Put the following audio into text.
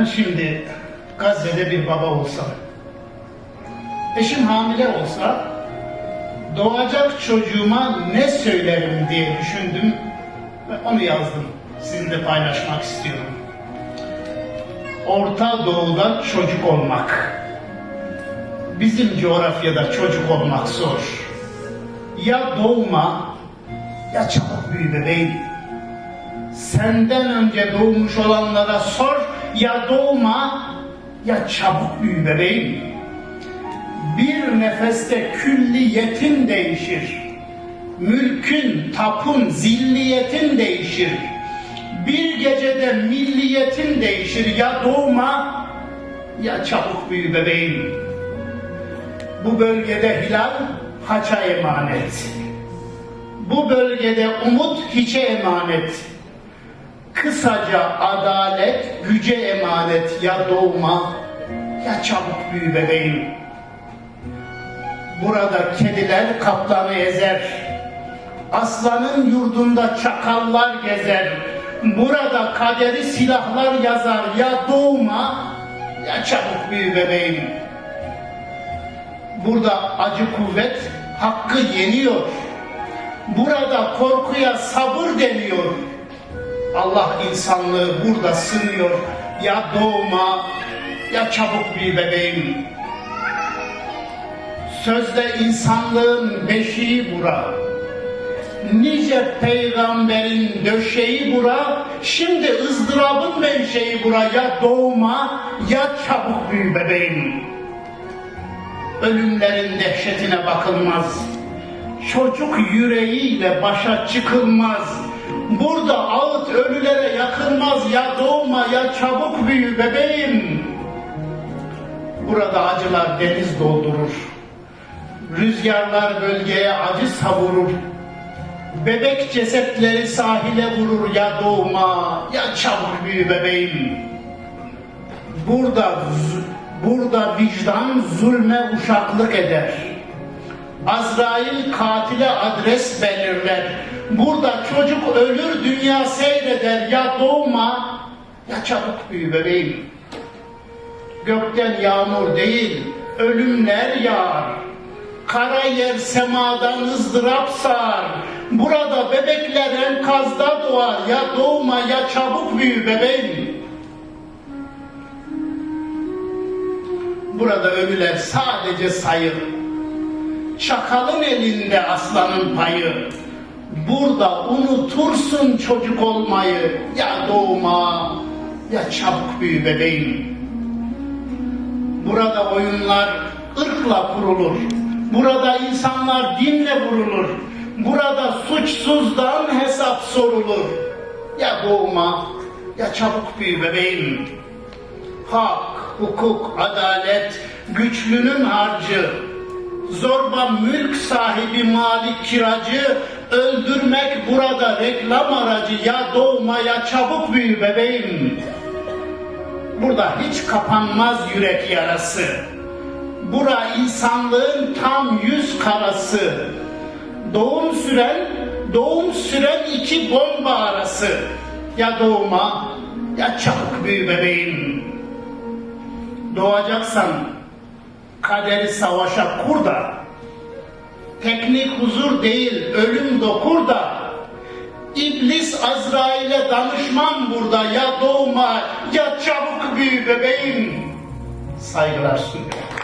Ben şimdi Gazze'de bir baba olsam, eşim hamile olsa, doğacak çocuğuma ne söylerim diye düşündüm ve onu yazdım. Sizinle paylaşmak istiyorum. Orta Doğu'da çocuk olmak. Bizim coğrafyada çocuk olmak zor. Ya doğma ya çabuk büyü bebeğim. Senden önce doğmuş olanlara sor ya doğma ya çabuk büyü bebeğim. Bir nefeste külliyetin değişir. Mülkün, tapun, zilliyetin değişir. Bir gecede milliyetin değişir. Ya doğma ya çabuk büyü bebeğim. Bu bölgede hilal haça emanet. Bu bölgede umut hiçe emanet. Kısaca adalet güce emanet ya doğma ya çabuk büyü bebeğim. Burada kediler kaplanı ezer. Aslanın yurdunda çakallar gezer. Burada kaderi silahlar yazar ya doğma ya çabuk büyü bebeğim. Burada acı kuvvet hakkı yeniyor. Burada korkuya sabır deniyor. Allah insanlığı burada sınıyor. Ya doğma ya çabuk bir bebeğim. Sözde insanlığın beşiği bura. Nice peygamberin döşeği bura. Şimdi ızdırabın menşei bura. Ya doğma ya çabuk büyü bebeğim. Ölümlerin dehşetine bakılmaz. Çocuk yüreğiyle başa çıkılmaz. Burada ağıt ölülere yakılmaz. Ya doğma ya çabuk büyü bebeğim. Burada acılar deniz doldurur. Rüzgarlar bölgeye acı savurur. Bebek cesetleri sahile vurur ya doğma ya çabuk büyü bebeğim. Burada burada vicdan zulme uşaklık eder. Azrail katile adres belirler. Burada çocuk ölür dünya seyreder ya doğma ya çabuk büyü bebeğim. Gökten yağmur değil ölümler yağar. Kara yer semadan ızdırap sar. Burada bebekler enkazda doğar. Ya doğma ya çabuk büyü bebeğim. Burada ölüler sadece sayı. Çakalın elinde aslanın payı. Burada unutursun çocuk olmayı. Ya doğma ya çabuk büyü bebeğim. Burada oyunlar ırkla kurulur. Burada insanlar dinle vurulur. Burada suçsuzdan hesap sorulur. Ya doğma ya çabuk büyü bebeğim. Hak, hukuk, adalet güçlünün harcı. Zorba mülk sahibi malik kiracı öldürmek burada reklam aracı ya doğma ya çabuk büyü bebeğim. Burada hiç kapanmaz yürek yarası. Bura insanlığın tam yüz karası. Doğum süren, doğum süren iki bomba arası. Ya doğma ya çabuk büyü bebeğim. Doğacaksan kaderi savaşa kur da. Teknik huzur değil ölüm dokur da. İblis Azrail'e danışmam burada ya doğma ya çabuk büyü bebeğim. Saygılar sunuyorum.